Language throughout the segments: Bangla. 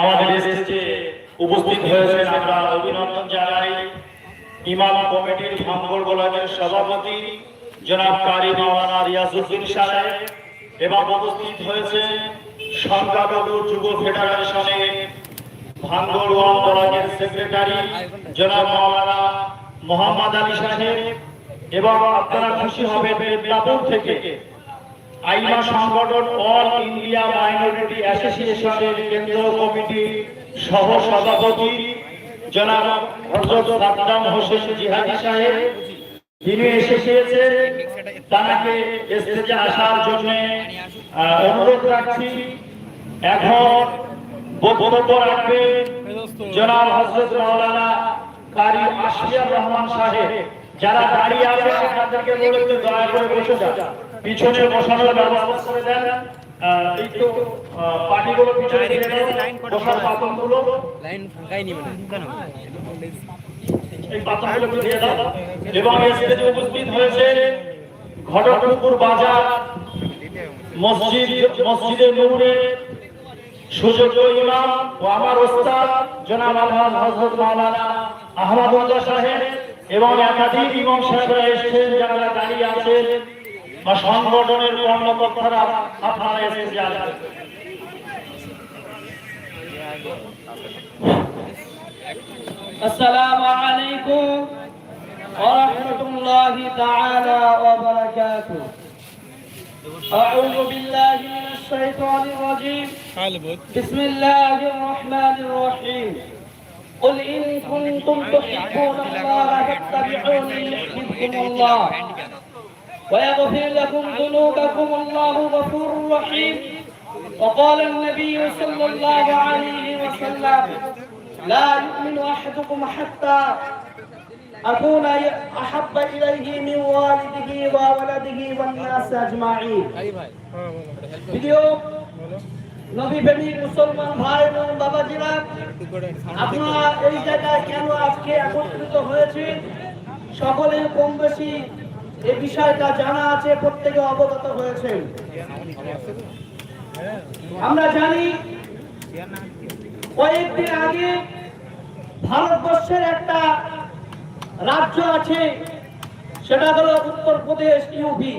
আমাদের এসেছে উপস্থিত হয়েছেন আমরা অভিনন্দন জানাই। ইমাম কমিটির সভাপতি জনাব কারি মাওলানা সাহেব। এবং উপস্থিত হয়েছে সংখ্যালঘু যুব ফেডারেশনের ভাঙ্গর ওয়ান ব্লকের সেক্রেটারি জনাব মাওলানা মোহাম্মদ আলী সাহেব এবং আপনারা খুশি হবেন মেদিনীপুর থেকে আইমা সংগঠন অল ইন্ডিয়া মাইনরিটি অ্যাসোসিয়েশনের কেন্দ্রীয় কমিটি সহ সভাপতি জনাব হযরত সাদ্দাম হোসেন জিহাদি সাহেব, তিনি এসেছেন তাকে স্টেজে আসার জন্য অনুরোধ রাখছি। এখন বক্তব্য রাখবে জনাব হযরত মাওলানা কারি আশিয়ার রহমান সাহেব। যারা দাঁড়িয়ে আছে আপনাদেরকে বলে একটু দয়া করে বসে যান। পিছনে বসানোর ব্যবস্থা করে দেন। আহ, একটু আহ, পিছনে রেখে দেন। বসার পাতনগুলো লাইন ফাঁকাই নিবে এই পাতাগুলো দিয়ে দাও। এবং স্টেজে উপস্থিত হয়েছে ঘটকপুর বাজার, মসজিদ মসজিদে নূরে। সুযোগ ইমাম ও আমার ওস্তাদ জনাব আলহাজ হযরত মাওলানা আহমদ রাজা সাহেব এবং একাধিক ইমাম সাহেবরা এসেছেন, যারা দাঁড়িয়ে আছেন বা সংগঠনের কর্মকর্তারা আপনারা এসে এসেছেন। আসসালাম الله تعالى وبركاته أعوذ بالله من الشيطان الرجيم بسم الله الرحمن الرحيم قل إن كنتم تحبون الله فاتبعوني يحببكم الله ويغفر لكم ذنوبكم الله غفور رحيم وقال النبي صلى الله عليه وسلم لا يؤمن أحدكم حتى أكون أحب إليه من والده وولده والناس أجمعين ভিডিও নবী প্রেমিক মুসলমান ভাই এবং বাবাজিরা আপনারা এই জায়গায় কেন আজকে একত্রিত হয়েছে সকলে কম বেশি এই বিষয়টা জানা আছে প্রত্যেকে অবগত হয়েছে আমরা জানি কয়েকদিন আগে ভারতবর্ষের একটা রাজ্য আছে, সেটা হলো উত্তরপ্রদেশ ইউপি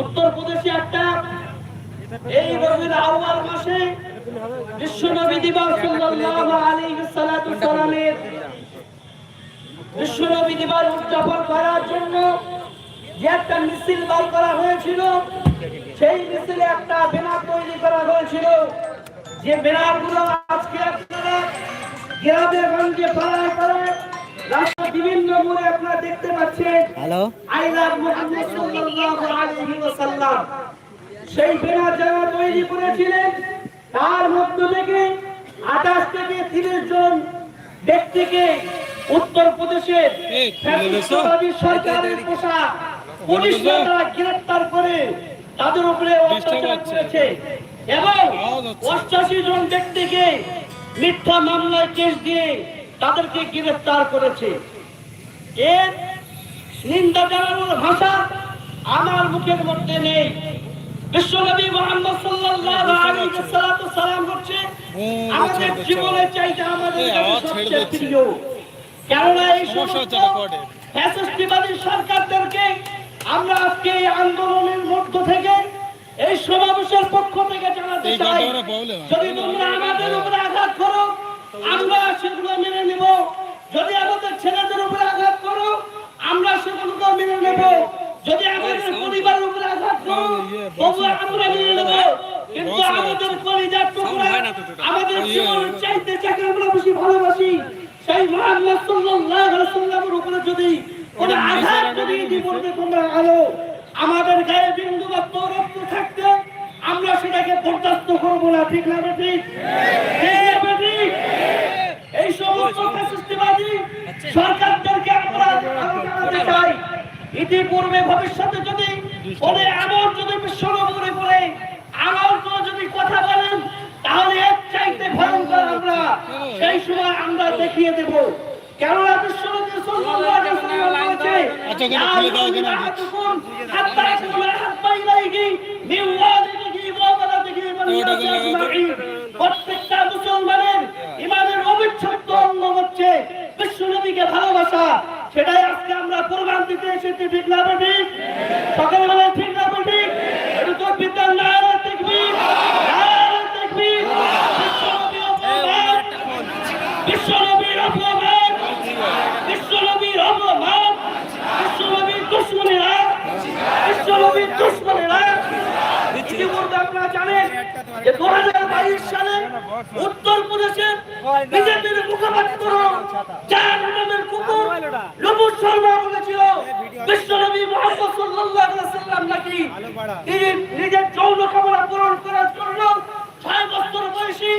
উত্তরপ্রদেশে একটা, এই রবির আউয়াল মাসে বিশ্বনবী দিবস সাল্লাল্লাহু আলাইহি বিশ্বনবী দিবস উদযাপন করার জন্য যে একটা মিছিল বার করা হয়েছিল, সেই মিছিলে একটা ব্যানার তৈরি করা হয়েছিল। যে ব্যানারগুলো আজকে আপনারা গ্রামে গঞ্জে পাড়ায় পাড়ায় রাস্তা বিভিন্ন মোড়ে আপনারা দেখতে পাচ্ছেন হ্যালো? আই লাভ মুহাম্মদ সাল্লাল্লাহু আলাইহি ওয়াসাল্লাম। সেই ব্যানার যারা তৈরি করেছিলেন তার মধ্য থেকে আঠাশ থেকে তিরিশ জন ব্যক্তিকে উত্তর প্রদেশের সরকারের পোশাক পুলিশ তারা গ্রেফতার করে তাদের উপরে অত্যাচার করেছে। এবং অষ্টাশি জন ব্যক্তিকে মিথ্যা মামলায় কেস দিয়ে তাদেরকে গ্রেফতার করেছে। এর নিন্দা জানানোর ভাষা আমার মুখের মধ্যে নেই। বিশ্বনবী মোহাম্মদ সাল্লাল্লাহু আলাইহি সাল্লাতু সালাম হচ্ছে আমাদের চাইতে আমাদের সবচেয়ে প্রিয়। কেননা এই সমস্ত ফ্যাসিস্টবাদী সরকারদেরকে আমরা আজকে এই আন্দোলনের মধ্য থেকে এই সমাবেশের পক্ষ থেকে জানাতে চাই যদি তোমরা আমাদের উপরে আঘাত করো আমরা সেগুলো মেনে নেব। যদি আমাদের ছেলেদের উপরে আঘাত করো আমরা সেগুলোকে মেনে নেব। যদি আমাদের পরিবারের উপরে আঘাত করো তবুও আমরা মেনে নেব। কিন্তু আমাদের পরিবার টুকরা আমাদের জীবনের চাইতে যাকে আমরা বেশি ভালোবাসি সেই মোহাম্মদ সাল্লাল্লাহু আলাইহি সাল্লামের উপরে যদি কোন আঘাত যদি জীবনে তোমরা আলো। আমাদের গায়ে বিন্দু মাত্র রক্ত থাকতে আমরা সেটাকে বরদাস্ত করব না ঠিক না এই সমস্ত সৃষ্টিবাদী সরকারদেরকে আমরা চাই। ইতিপূর্বে ভবিষ্যতে যদি বলে আমার যদি বিশ্বনগরে পড়ে আমার কোনো যদি কথা বলেন তাহলে এক চাইতে ভয়ঙ্কর আমরা। সেই সময় আমরা দেখিয়ে দেব। কেননা বিশ্বনগরের খুলে দাও। আজমাইন প্রত্যেকটা মুসলমানের ইমানের অবিচ্ছেদ্য অঙ্গ হচ্ছে বিশ্বনবীকে ভালোবাসা। সেটাই আজকে আমরা প্রমাণ দিতে এসেছি ঠিক না ঠিক সকালবেলায় ঠিক এটা তো বিদ্যার নারা দেখবি নারা দেখবি বিশ্বনবী অপমান বিশ্বনবীর অপমান বিশ্বনবীর অপমান বিশ্বনবীর দুশ্মনেরা বিশ্বনবীর দুশ্মনেরা ইতিমধ্যে আপনারা জানেন যে দু হাজার বাইশ সালে বিজেপির মুখপাত্র যার নামের কুকুর নবু শর্মা বলেছিল বিশ্বনবী মোহাম্মদ সাল্লাল্লাহু আলাইহি সাল্লাম নাকি তিনি নিজের যৌন কামনা পূরণ করার জন্য ছয় বছর বয়সী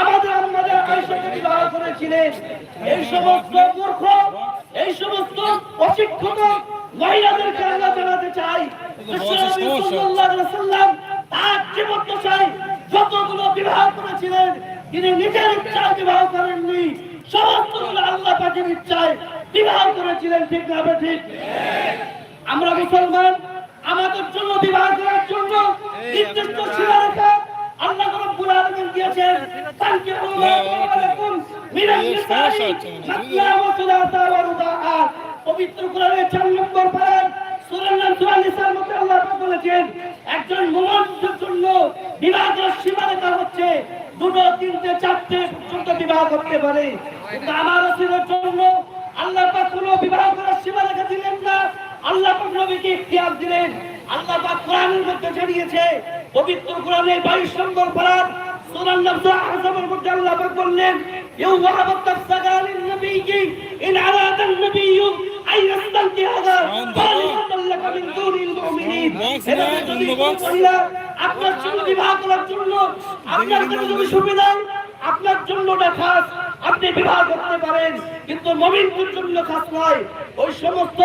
আমাদের আমাদের আয়েশাকে বিবাহ করেছিলেন। এই সমস্ত মূর্খ এই সমস্ত অশিক্ষিত মহিলাদেরকে আমরা জানাতে চাই। বিশ্বনবী সাল্লাল্লাহু আলাইহি সাল্লাম তার জীবদ্দশায় যতগুলো বিবাহ করেছিলেন তিনি নিজের ইচ্ছায় বিবাহ করেননি। সমস্তগুলো আল্লাহ পাকের ইচ্ছায় বিবাহ করেছিলেন, ঠিক না ঠিক? আমরা মুসলমান, আমাদের জন্য বিবাহ করার জন্য নির্দিষ্ট সীমারেখা আল্লাহ রাব্বুল আলামিন দিয়েছেন। রুবাআ পবিত্র কোরআনের 4 নম্বর পারা নাম সূরা নিসার মধ্যে আল্লাহ বলেছেন একজন মোমেন্টের জন্য বিবাহের সীমারেখা হচ্ছে। দুটো, তিনটে, চারটে পর্যন্ত বিবাহ করতে পারে। কিন্তু আমার রসুলের জন্য আল্লাহ পাক কোনো বিবাহ করার সীমারেখা দিলেন না। আল্লাহ পাক নবীকে ইতিহাস দিলেন। আল্লাহ পাক কোরআনের মধ্যে জানিয়েছে, পবিত্র কোরআনের বাইশ নম্বর পারার সুরান নবসা আহসামের মধ্যে আল্লাহ পাক বললেন ইউহাব তাফসাগালিন নবীকে ইন আরাদান নবী আই কি আপনার জন্য বিবাহ করার জন্য আপনার যদি সুবিধা আপনার জন্য খাস আপনি বিবাহ করতে পারেন কিন্তু জন্য খাস নয়। ওই সমস্ত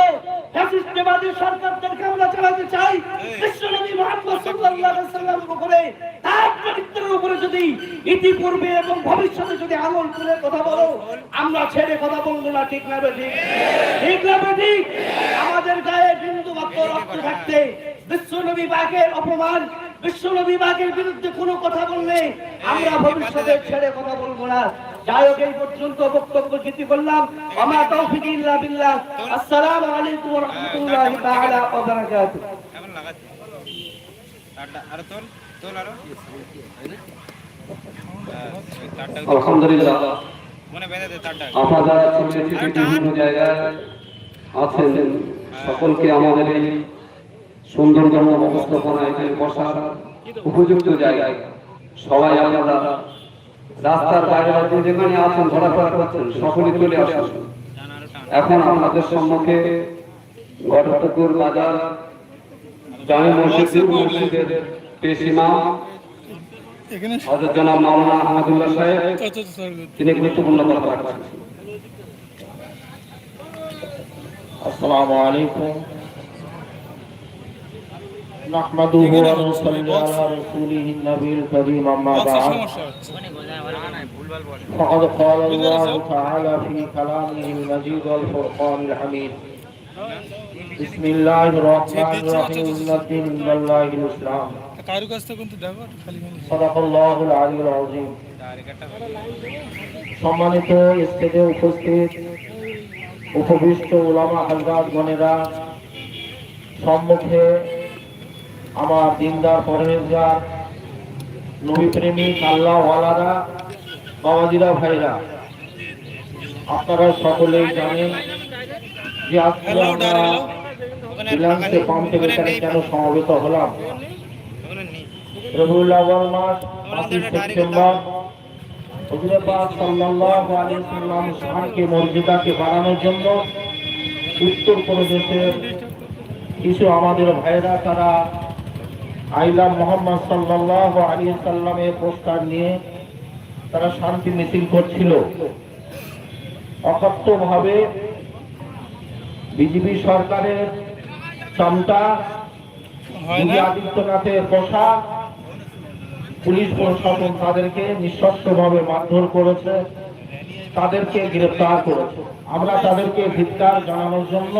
ইতিপূর্বে এবং ভবিষ্যতে যদি আমল করে কথা বলো আমরা ছেড়ে কথা বলব না ঠিক না ঠিক? না বেঠিক আমাদের গায়ে রক্ত থাকতে বিশ্বনবী বাগের অপমান বিশ্বনবী বাগের বিরুদ্ধে কোনো কথা বললে আমরা ভবিষ্যতে ছেড়ে কথা বলব না। যাই হোক এই পর্যন্ত বক্তব্য গীতি করলাম আমার তৌফিক ইল্লা বিল্লাহ। আসসালামু আলাইকুম ওয়া রাহমাতুল্লাহি তাআলা ওয়া বারাকাতুহু। কেমন লাগাচ্ছে? তারটা তোল তোল আরও। হ্যাঁ, ওই তারটা আলহামদুলিল্লাহ। মনে বেঁধে দে তারটা। আপনারা বিভিন্ন জায়গায়। আছেন সকলকে আমাদের এই সুন্দরতম ব্যবস্থাপনা এখানে বসার উপযুক্ত জায়গায় সবাই আপনারা রাস্তার বাইরে আপনি যেখানে আছেন ঘোরাফেরা করছেন সকলে চলে আসুন। এখন আপনাদের সম্মুখে গড়পুকুর বাজার জামি মসজিদ মসজিদের পেশিমা হজরত জনাব মাওলানা আহমদুল্লাহ সাহেব তিনি গুরুত্বপূর্ণ কথা রাখছেন। السلام عليكم نحمده ونصلي على رسوله النبي الكريم أما بعد فقد قال الله تعالى في كلامه المجيد والفرقان الحميد بسم الله الرحمن الرحيم إن الدين عند الله الإسلام কারো কাছ থেকে কিন্তু দেখো খালি খালি صدق الله العلي العظيم সম্মানিত স্টেজে উপস্থিত উপবিষ্ট ওলামা হাজরাত গণেরা সম্মুখে আমার দিনদার পরহেজগার নবী প্রেমিক আল্লাহ ওয়ালারা বাবাজিরা ভাইরা আপনারা সকলেই জানেন যে আজকে আমরা রিলায়েন্সে পাম্পের এখানে কেন সমবেত হলাম? রবিউল মাস পাঁচই সেপ্টেম্বর। হুজুরে পাক সাল্লাল্লাহু আলাইহি সাল্লাম শানকে মর্যাদাকে বাড়ানোর জন্য উত্তর প্রদেশের কিছু আমাদের ভাইরা তারা আইলা মোহাম্মদ সাল্লাল্লাহু আলাইহি সাল্লামের পোস্টার নিয়ে তারা শান্তি মিছিল করছিল। অকথ্যভাবে বিজেপি সরকারের চামটা যোগী আদিত্যনাথের বসা পুলিশ প্রশাসন তাদেরকে নিঃশর্তভাবে মারধর করেছে, তাদেরকে গ্রেফতার করেছে। আমরা তাদেরকে ধিক্কার জানানোর জন্য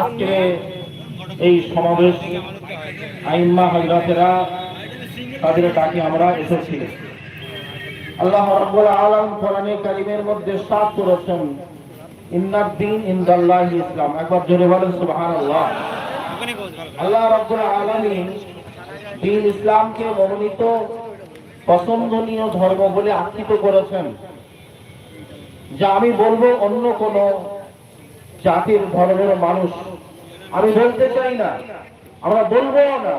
আজকে এই সমাবেশ আইম্মা হজরতেরা তাদের ডাকে আমরা এসেছি। আল্লাহ রাব্বুল আলামিন কোরআনে কারীমের মধ্যে সাত করেছেন, ইন্নাদ দ্বীন ইনদাল্লাহি ইসলাম। একবার জোরে বলেন সুবহানাল্লাহ। আল্লাহ রাব্বুল আলামিন দ্বীন ইসলামকে মনোনীত পছন্দনীয় ধর্ম বলে আখ্যিত করেছেন। যা আমি বলব অন্য কোন জাতির ধর্মের মানুষ। আমি বলতে চাই না, আমরা বলব না।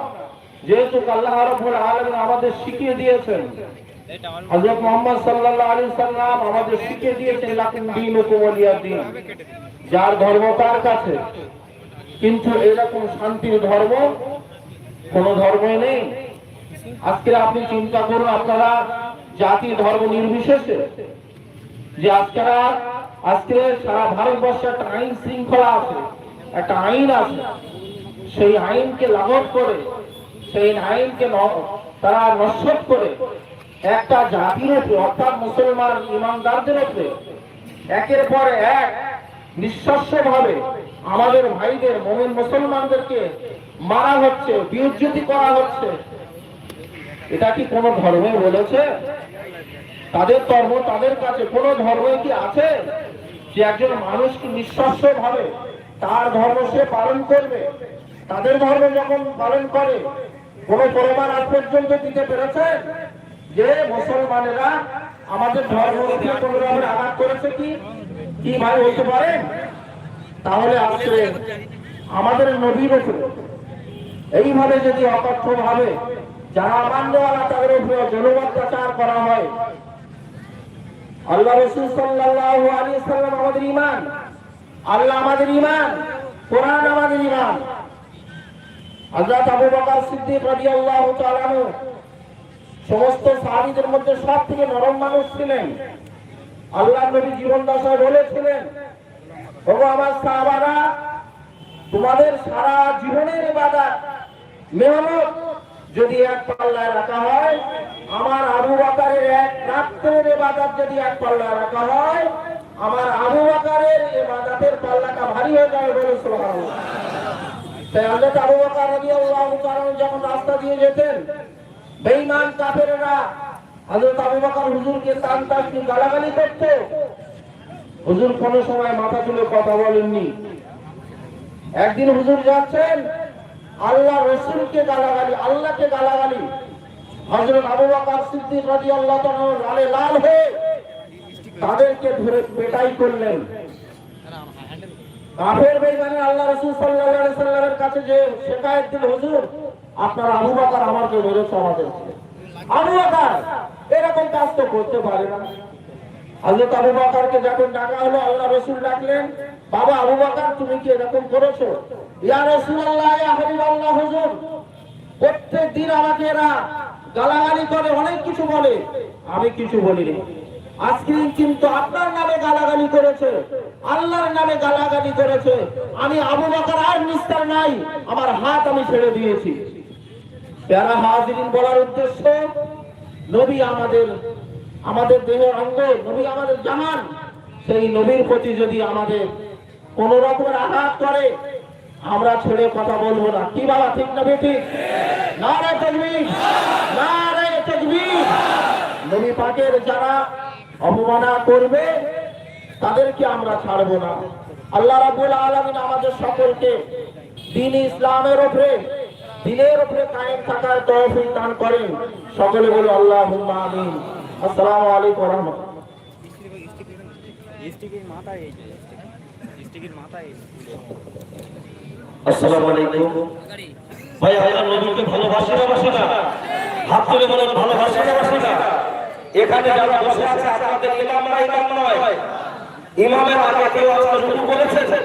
যেহেতু আল্লাহ রাব্বুল আলামিন আমাদের শিখিয়ে দিয়েছেন, হযরত মুহাম্মদ সাল্লাল্লাহু আলাইহি সাল্লাম আমাদের শিখিয়ে দিয়েছেন, লাকুম দীনুকুম ওয়ালিয়া দীন যার ধর্ম তার কাছে। কিন্তু এরকম শান্তির ধর্ম কোন ধর্মই নেই। আজকে আপনি চিন্তা করুন, আপনারা জাতি ধর্ম নির্বিশেষে যে আজকেরা, আজকে সারা ভারতবর্ষে একটা আইন শৃঙ্খলা আছে, একটা আইন আছে। সেই আইনকে লাঘব করে, সেই আইনকে তারা নস্বত করে, একটা জাতির উপরে অর্থাৎ মুসলমান ইমানদারদের উপরে একের পর এক নিঃশস্য ভাবে আমাদের ভাইদের, মোমিন মুসলমানদেরকে মারা হচ্ছে, বিউজ্জতি করা হচ্ছে। এটা কি কোনো ধর্মে বলেছে? তাদের ধর্ম তাদের কাছে কোনো ধর্মে কি আছে? যে একজন মানুষকে নিঃশস্য ভাবে তার ধর্ম সে পালন করবে। তাদের ধর্ম যখন পালন করে, কোন প্রমাণ আজ পর্যন্ত দিতে পেরেছে যে মুসলমানেরা আমাদের ধর্ম কোন রকমের আঘাত করেছে কি? কি ভাই বলতে পারে? তাহলে আসলে আমাদের নবীর উপরে এইভাবে যদি অকথ্য ভাবে যারা মান্যওয়ালা তাদের উপরে জনম অত্যাচার করা হয় আল্লাহ রসুল সাল্লাল্লাহু আলাইহি সাল্লাম আমাদের ঈমান, আল্লাহ আমাদের ঈমান, কোরআন আমাদের ইমান হযরত আবু বকর সিদ্দিক সমস্ত সাহাবীদের মধ্যে সব থেকে নরম মানুষ ছিলেন। আল্লাহ নবী জীবন দশায় বলেছিলেন, ওগো আমার সাহাবারা, তোমাদের সারা জীবনের ইবাদত মেহনত যদি এক পাল্লায় রাখা হয়, আমার আবু বাকারের এক রাত্রের ইবাদত যদি এক পাল্লায় রাখা হয়, আমার আবু বাকারের ইবাদতের পাল্লাটা ভারী হয়ে যাবে বলে যখন রাস্তা দিয়ে যেতেন গালাগালি করত। হুজুর কোনো সময় মাথা তুলে কথা বলেননি। একদিন হুজুর যাচ্ছেন আল্লাহ রসুলকে গালাগালি, আল্লাহকে গালাগালি। হযরত আবু বকর সিদ্দিক রাদিয়াল্লাহু তাআলা লালে লাল হয়ে তাদেরকে ধরে পেটাই করলেন। কাফের বেঈমানের আল্লাহ রাসূল সাল্লামের কাছে যে শেকায়েত দিল, হুজুর, আপনার আবু বকর আমাকে মেরেছে আমাদের আবু বকর এরকম কাজ তো করতে পারে না। হযরত আবু বকরকে যখন ডাকা হলো, আল্লাহ রাসূল ডাকলেন, বাবা আবু বকর, তুমি কি এরকম করেছ? ইয়া রাসূলুল্লাহ, ইয়া হাবিবাল্লাহ, হুজুর, প্রত্যেক দিন আমাকে এরা গালাগালি করে, অনেক কিছু বলে। আমি কিছু বলিনি। আজকে কিন্তু আপনার নামে গালাগালি করেছে, আল্লাহর নামে গালাগালি করেছে। আমি আবু বকর আর নিস্তার নাই, আমার হাত আমি ছেড়ে দিয়েছি। প্যারা হাজিরিন বলার উদ্দেশ্য, নবী আমাদের আমাদের দেহের অঙ্গ নবী আমাদের জামান সেই নবীর প্রতি যদি আমাদের কোন রকমের আঘাত করে, আমরা ছেড়ে কথা বলব না। কি বাবা, ঠিক না ঠিক না রে তকবীর না রে তকবীর। নবী পাকের যারা অবমাননা করবে, তাদেরকে আমরা ছাড়বো না। আল্লাহ রাব্বুল আলামিন আমাদের সকলকে দিন ইসলামের ওপরে, দিনের উপরে কায়েম থাকার তৌফিক দান করেন। সকলে বলে আল্লাহুম্মা আমিন। আসসালামু আলাইকুম আসসালামু আলাইকুম। ভাই আল্লাহ নবীকে ভালোবাসে না বাসে না? হাত তুলে বলেন, ভালোবাসে না বাসে না? এখানে যারা বসে আছে, আপনাদের ইমামরা ইমাম নয়। ইমামের আগে কেউ রুকু করেছেন